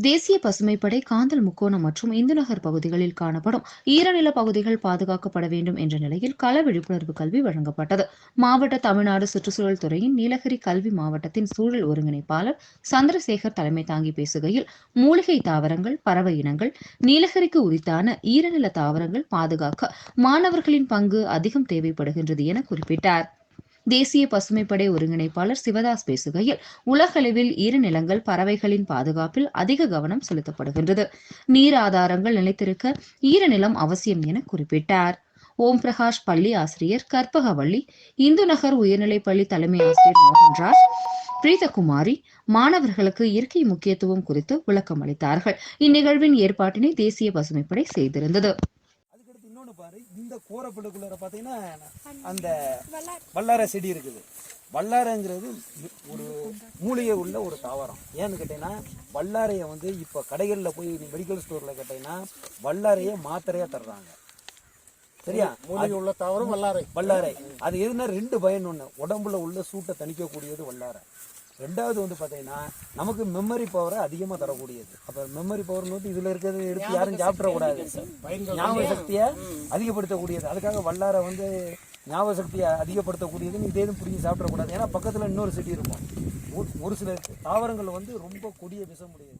தேசிய பசுமைப்படை காந்தல் முக்கோணம் மற்றும் இந்துநகர் பகுதிகளில் காணப்படும் ஈரநில பகுதிகள் பாதுகாக்கப்பட வேண்டும் என்ற நிலையில் கள விழிப்புணர்வு கல்வி வழங்கப்பட்டது. மாவட்ட தமிழ்நாடு சுற்றுச்சூழல் துறையின் நீலகிரி கல்வி மாவட்டத்தின் சூழல் ஒருங்கிணைப்பாளர் சந்திரசேகர் தலைமை தாங்கி பேசுகையில் மூலிகை தாவரங்கள் பறவை இனங்கள் நீலகிரிக்கு உரித்தான ஈரநில தாவரங்கள் பாதுகாக்க மாணவர்களின் பங்கு அதிகம் தேவைப்படுகின்றது என குறிப்பிட்டார். தேசிய பசுமைப்படை ஒருங்கிணைப்பாளர் சிவதாஸ் பேசுகையில் உலகளவில் ஈரநிலங்கள் பறவைகளின் பாதுகாப்பில் அதிக கவனம் செலுத்தப்படுகின்றது. நீர் ஆதாரங்கள் நிலைத்திருக்க ஈரநிலம் அவசியம் என குறிப்பிட்டார். ஓம் பிரகாஷ் பள்ளி ஆசிரியர் கற்பகவள்ளி இந்து நகர் உயர்நிலைப்பள்ளி தலைமை ஆசிரியர் மோகன்ராஜ் பிரீதகுமாரி மாணவர்களுக்கு இயற்கை முக்கியத்துவம் குறித்து விளக்கம் அளித்தார்கள் இந்நிகழ்வின் ஏற்பாட்டினை தேசிய பசுமைப்படை செய்திருந்தது. இன்னொன்று பாரு இந்த கோரப்பிள்ளைக்குள்ளார பார்த்தீங்கன்னா அந்த வல்லார. செடி இருக்குது. வல்லாரைங்கிறது ஒரு மூலிகை உள்ள ஒரு தாவரம். ஏன்னு கேட்டீங்கன்னா வல்லாரையை வந்து இப்போ கடைகளில் போய் மெடிக்கல் ஸ்டோரில் கேட்டீங்கன்னா வல்லாரையை மாத்திரையாக தர்றாங்க. சரியா? மூலிகை உள்ள தாவரம் வல்லாரை. வல்லாரை. அது எதுனா ரெண்டு பயன் ஒன்று உடம்புல உள்ள சூட்டை தணிக்கக்கூடியது வல்லாரை. ரெண்டாவது வந்து பார்த்தீங்கன்னா நமக்கு மெமரி பவரை அதிகமாக தரக்கூடியது. அப்போ மெமரி பவர் வந்து இதில் இருக்கிறது எடுத்து யாரும் சாப்பிடக்கூடாது ஞாபக சக்தியை அதிகப்படுத்தக்கூடியது. அதுக்காக வல்லாரை வந்து ஞாபக சக்தியை அதிகப்படுத்தக்கூடியதுன்னு இதே எதுவும் பிடிச்சி சாப்பிடக்கூடாது ஏன்னா பக்கத்தில் இன்னொரு செடி இருக்கும். ஒரு- ஒரு சில தாவரங்கள் வந்து ரொம்ப கொடிய விஷம் உடையது.